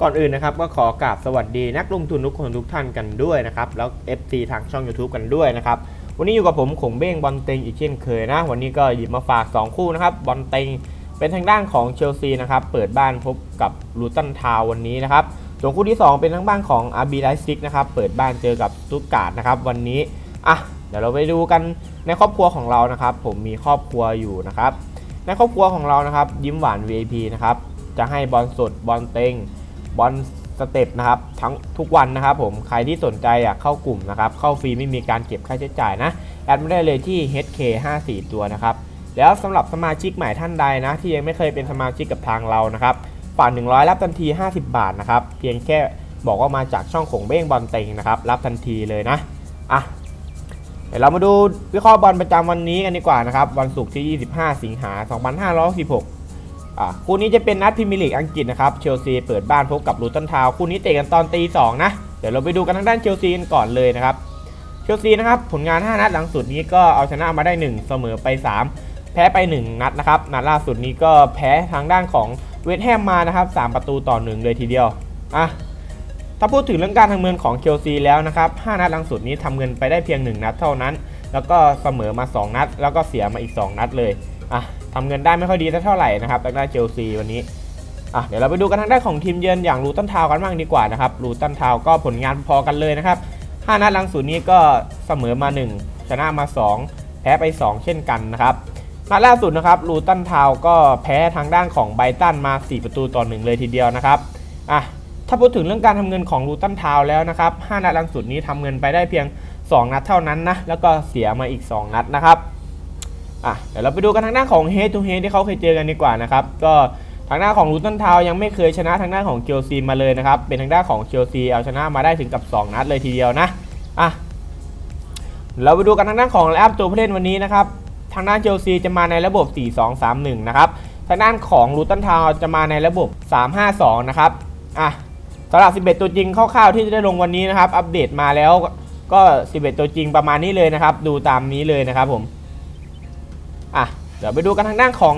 ก่อนอื่นนะครับก็ขอกราบสวัสดีนักลงทุนทุกคนทุกท่านกันด้วยนะครับ แล้ว FC ทางช่อง YouTube กันด้วยนะครับ วันนี้อยู่กับผมขงเบ้งบอลเต็งอีกเช่นเคยนะ วันนี้ก็หยิบมาฝาก 2 คู่นะครับบอลเต็งเป็นทางด้านของเชลซีนะครับเปิดบ้านพบกับลูตันทาววันนี้นะครับส่วนคู่ที่ 2 เป็นทางบ้านของอาร์บีไลซิกนะครับเปิดบ้านเจอกับสตุตการ์ดนะครับวันนี้อะเดี๋ยวเราไปดูกันในครอบครัวของเรานะครับ ผมมีครอบครัวอยู่นะครับในครอบครัวของเรานะครับยิ้มหวาน VIP นะครับจะให้บอลสดบอลเต็ง บอลสเต็ปนะครับทั้งทุกวันนะครับผมใครที่สนใจอยากเข้ากลุ่มนะครับเข้าฟรีไม่มีการเก็บค่าใช้จ่ายนะแอดมาได้เลยที่ HK54 ตัวนะครับแล้วสำหรับสมาชิกใหม่ท่านใดนะ ที่ยังไม่เคยเป็นสมาชิกกับทางเรานะครับฝาก100 รับทันที 50 บาทนะครับเพียงแค่บอกว่ามาจากช่องของเบ้งบอลเต็งนะครับรับทันทีเลยนะอะเดี๋ยวเรามาดูวิเคราะห์บอลประจำวันนี้กันดีกว่านะครับวันศุกร์ที่ 25 สิงหา 2566อ่า คู่นี้จะเป็นนัดพรีเมียร์ลีกอังกฤษนะครับเชลซีเปิดบ้านพบกับลูตันทาวคู่นี้เตะกันตอนตี2นะเดี๋ยวเราไปดูกันทางด้านเชลซีกันก่อนเลยนะครับเชลซีนะครับผลงาน 5 นัดหลังสุดนี้ก็เอาชนะมาได้ 1 เสมอไป 3 แพ้ไป 1 นัดนะครับนัดล่าสุดนี้ก็แพ้ทางด้านของเวสต์แฮมมานะครับ3ประตูต่อ1เลยทีเดียวอะถ้าพูดถึงเรื่องการทำเงินของเชลซีแล้วนะครับ5นัดหลังสุดนี้ทำเงินไปได้เพียง 1 นัดเท่านั้น แล้วก็เสมอมา 2 นัด แล้วก็เสียมาอีก 2 นัดเลย อะทำเงินได้ไม่ค่อยดีสักเท่าไหร่นะครับทางด้นเชลซีวันนี้อะเดี๋ยวเราไปดูกันทางด้านของทีมเยือนอย่างลูตันทาวกันบ้างดีกว่านะครับลูตันทาวก็ผลงานพอกันเลยนะครับ5นัดหลังสุดนี้ก็เสมอมา 1 ชนะมา 2 แพ้ไป 2 เช่นกันนะครับนัดล่าสุดนะครับลูตันทาวก็แพ้ทางด้านของไบตันมา 4 ประตูต่อ1เลยทีเดียวนะครับอะถ้าพูดถึงเรื่องการทำเงินของลูตันทาวแล้วนะครับ5นัดหลังสุดนี้ทำเงินไปได้เพียง 2 นัดเท่านั้นนะแล้วก็เสียมาอีก 2 นัดนะครับ อะเดี๋ยวเราไปดูกันทางด้านของเฮดทูเฮดที่เขาเคยเจอกันดีกว่านะครับก็ทางด้านของลูตันทาวยังไม่เคยชนะทางด้านของเชลซีมาเลยนะครับ เป็นทางด้านของเชลซีเอาชนะมาได้ถึงกับ 2 นัดเลยทีเดียวนะอะเราไปดูกันทางด้านของแอปตัวผู้เล่นวันนี้นะครับ ทางด้านเชลซีจะมาในระบบ 4-2-3-1 นะครับ ทางด้านของลูตันทาวจะมาในระบบ 3-5-2 นะครับอะสำหรับ 11 ตัวจริงคร่าวๆที่จะได้ลงวันนี้นะครับ อัปเดตมาแล้วก็ 11 ตัวจริงประมาณนี้เลยนะครับ ดูตามนี้เลยนะครับผม อะเดี๋ยวไปดูกันทางด้านของ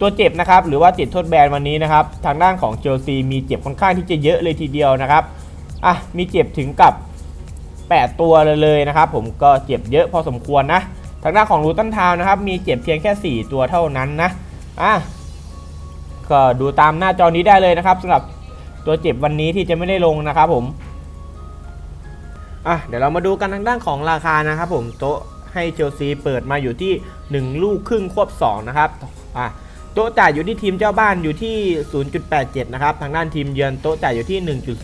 ตัวเจ็บนะครับหรือว่าติดโทษแบนวันนี้นะครับทางด้านของเชลซีมีเจ็บค่อนข้างที่จะเยอะเลยทีเดียวนะครับอะมีเจ็บถึงกับ 8 ตัวเลยเลยนะครับผมก็เจ็บเยอะพอสมควรนะทางด้านของลูตันทาวน์นะครับมีเจ็บเพียงแค่ 4 ตัวเท่านั้นนะอะก็ดูตามหน้าจอนี้ได้เลยนะครับสำหรับตัวเจ็บวันนี้ที่จะไม่ได้ลงนะครับผมอะเดี๋ยวเรามาดูกันทางด้านของราคานะครับผมโต๊ะ ให้เชลซีเปิดมาอยู่ที่ 1 ลูกครึ่งควบ 2 นะครับอะโต๊ะจ่ายอยู่ที่ทีมเจ้าบ้านอยู่ที่ 0.87 นะครับ ทางด้านทีมเยือนโต๊ะจ่ายอยู่ที่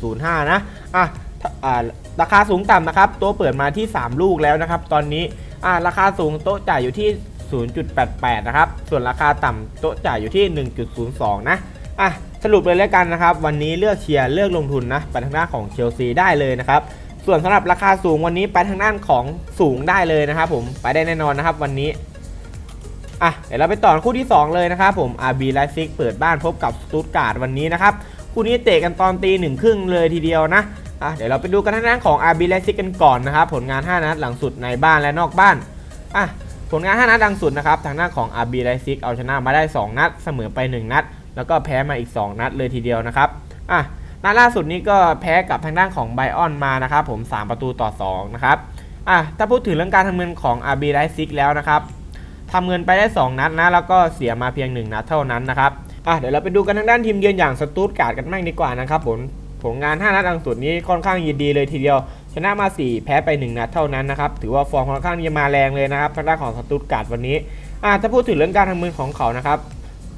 1.05 นะอะถ้าอ่าราคาสูงต่ำนะครับ โต๊ะเปิดมาที่ 3 ลูกแล้วนะครับ ตอนนี้อ่าราคาสูงโต๊ะจ่ายอยู่ที่ 0.88 นะครับ ส่วนราคาต่ำโต๊ะจ่ายอยู่ที่ 1.02 นะอะสรุปเลยแล้วกันนะครับ วันนี้เลือกเชียร์เลือกลงทุนนะไปทางด้านของเชลซีได้เลยนะครับ ส่วนสำหรับราคาสูงวันนี้ไปทางด้านของสูงได้เลยนะครับผมไปได้แน่นอนนะครับวันนี้อะเดี๋ยวเราไปต่อคู่ที่ 2 เลยนะครับผม RB Leipzig เปิดบ้านพบกับสตุตการ์ดวันนี้นะครับคู่นี้เตะกันตอนตีหนึ่งครึ่งเลยทีเดียวนะอะเดี๋ยวเราไปดูกันทางด้านของ RB Leipzig กันก่อนนะครับผลงาน 5 นัดหลังสุดในบ้านและนอกบ้านอะผลงาน 5 นัดหลังสุดนะครับทางด้านของ RB Leipzig เอาชนะมาได้ 2 นัด เสมอไป 1 นัด แล้วก็แพ้มาอีก 2 นัดเลยทีเดียวนะครับอะ นัดล่าสุดนี้ก็แพ้กับทางด้านของไบออนมานะครับผม 3 ประตูต่อ 2 นะครับอะถ้าพูดถึงเรื่องการทำเงินของ RB Leipzig แล้วนะครับทำเงินไปได้ 2 นัดนะ แล้วก็เสียมาเพียง 1 นัดเท่านั้นนะครับอะเดี๋ยวเราไปดูกันทางด้านทีมเยือนอย่างสตูตการ์ดกันบ้างดีกว่านะครับผมผลงาน 5 นัดหลังสุดนี้ค่อนข้างยินดีเลยทีเดียว ชนะมา 4 แพ้ไป 1 นัดเท่านั้นนะครับ ถือว่าฟอร์มค่อนข้างจะมาแรงเลยนะครับทางด้านของสตูตการ์ดวันนี้อะถ้าพูดถึงเรื่องการทำเงินของเขานะครับ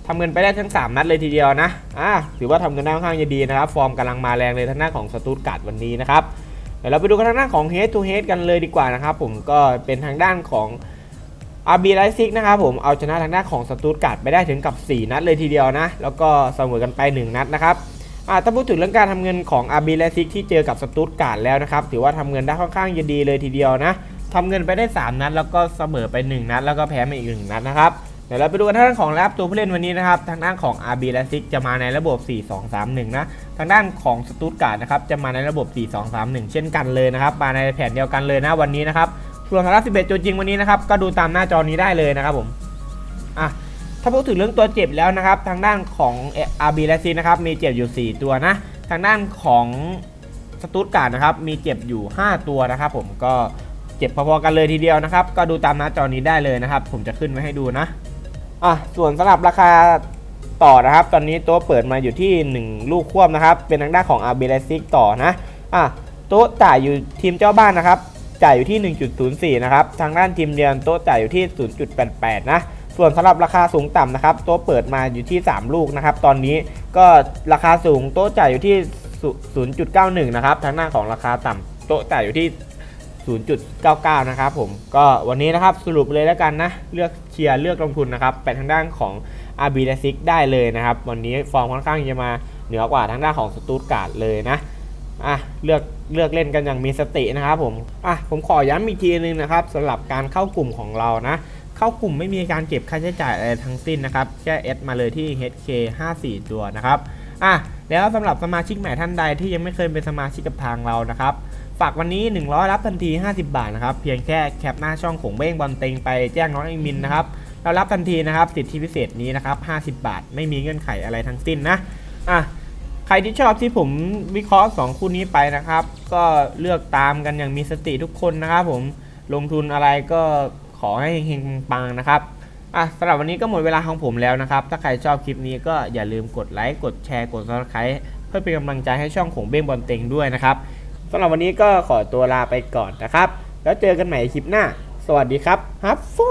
ทำเงินไปได้ทั้ง 3 นัดเลยทีเดียวนะอะถือว่าทำเงินได้ค่อนข้างจะดีนะครับ ฟอร์มกำลังมาแรงเลยทางด้าของสตูตการ์ดวันนี้นะครับเดี๋ยวเราไปดูกันทางด้าของ head to head กันเลยดีกว่านะครับผมก็เป็นทางด้านของอาร์บีไลซิกนะครับผมเอาชนะทางด้านของสตูตการ์ดไปได้ถึงกับ 4 นัดเลยทีเดียวนะ แล้วก็เสมอกันไป 1 นัดนะครับอ่าถ้าพูดถึงเรื่องการทำเงินของอาร์บีไลซิกที่เจอกับสตูตการ์ดแล้วนะครับถือว่าทำเงินได้ค่อนข้างจะดีเลยทีเดียวนะทำเงินไปได้ 3 นัด แล้วก็เสมอไป 1 นัด แล้วก็แพ้มาอีก 1 นัดนะครับ เดี๋ยวเราไปดูกันทางด้านของแรปตัวผู้เล่นวันนี้นะครับ ทางด้านของ RB และซิกจะมาในระบบ 4-2-3-1 นะ ทางด้านของสตูตการ์ดนะครับจะมาในระบบ 4-2-3-1 เช่นกันเลยนะครับ มาในแผนเดียวกันเลยนะวันนี้นะครับส่วนทางด้าน11ตัวจริงวันนี้นะครับก็ดูตามหน้าจอนี้ได้เลยนะครับผมอะถ้าพูดถึงเรื่องตัวเจ็บแล้วนะครับ ทางด้านของ RB และซีนะครับมีเจ็บอยู่ 4 ตัวนะ ทางด้านของสตูตการ์ดนะครับมีเจ็บอยู่ 5 ตัวนะครับ ผมก็เจ็บพอๆกันเลยทีเดียวนะครับ ก็ดูตามหน้าจอนี้ได้เลยนะครับ ผมจะขึ้นไว้ให้ดูนะ อะส่วนสำหรับราคาต่อนะครับ ตอนนี้โต๊ะเปิดมาอยู่ที่ 1 ลูกควบนะครับ เป็นทางด้านของอาร์เบลซิกต่อนะอะโต๊ะจ่ายอยู่ทีมเจ้าบ้านนะครับ จ่ายอยู่ที่ 1.04 นะครับ ทางด้านทีมเยือนโต๊ะจ่ายอยู่ที่ 0.88 นะ ส่วนสำหรับราคาสูงต่ำนะครับโต๊ะเปิดมาอยู่ที่ 3 ลูกนะครับ ตอนนี้ก็ราคาสูงโต๊ะจ่ายอยู่ที่ 0.91 นะครับ ทางด้านของราคาต่ำโต๊ะจ่ายอยู่ที่ 0.99 นะครับผมก็วันนี้นะครับสรุปเลยแล้วกันนะ เลือกเชียร์เลือกลงทุนนะครับไปทางด้านของ RB l e s i c ได้เลยนะครับ วันนี้ฟอร์มค่อนข้างจะมาเหนือกว่าทางด้านของสตูตการ์ดเลยนะอะเลือกเลือกเล่นกันอย่างมีสตินะครับผมอะผมขอย้ำอีกทีนึงนะครับสำหรับการเข้ากลุ่มของเรานะ เข้ากลุ่มไม่มีการเก็บค่าใช้จ่ายอะไรทั้งสิ้นนะครับแค่เอดมาเลยที่ HK 54 ตัวนะครับอะแล้วสำหรับสมาชิกใหม่ท่านใดที่ยังไม่เคยเป็นสมาชิกกับทางเรานะครับ ฝากวันนี้ 100 รับทันที 50 บาทนะครับเพียงแค่แคปหน้าช่องของเบ้งบอลเต็งไปแจ้งน้องเอมินนะครับเรารับทันทีนะครับสิทธิพิเศษนี้นะครับ50 บาท ไม่มีเงื่อนไขอะไรทั้งสิ้นนะอะใครที่ชอบที่ผมวิเคราะห์ 2 คู่นี้ไปนะครับ ก็เลือกตามกันอย่างมีสติทุกคนนะครับผมลงทุนอะไรก็ขอให้เฮงๆปังนะครับอะสำหรับวันนี้ก็หมดเวลาของผมแล้วนะครับ ถ้าใครชอบคลิปนี้ก็อย่าลืมกดไลค์กดแชร์กด subscribe เพื่อเป็นกำลังใจให้ช่องของเบ้งบอลเต็งด้วยนะครับำหรับวันนี้ก็ขอตัวลาไปก่อนนะครับ แล้วเจอกันใหม่คลิปหน้า สวัสดีครับฮับฟู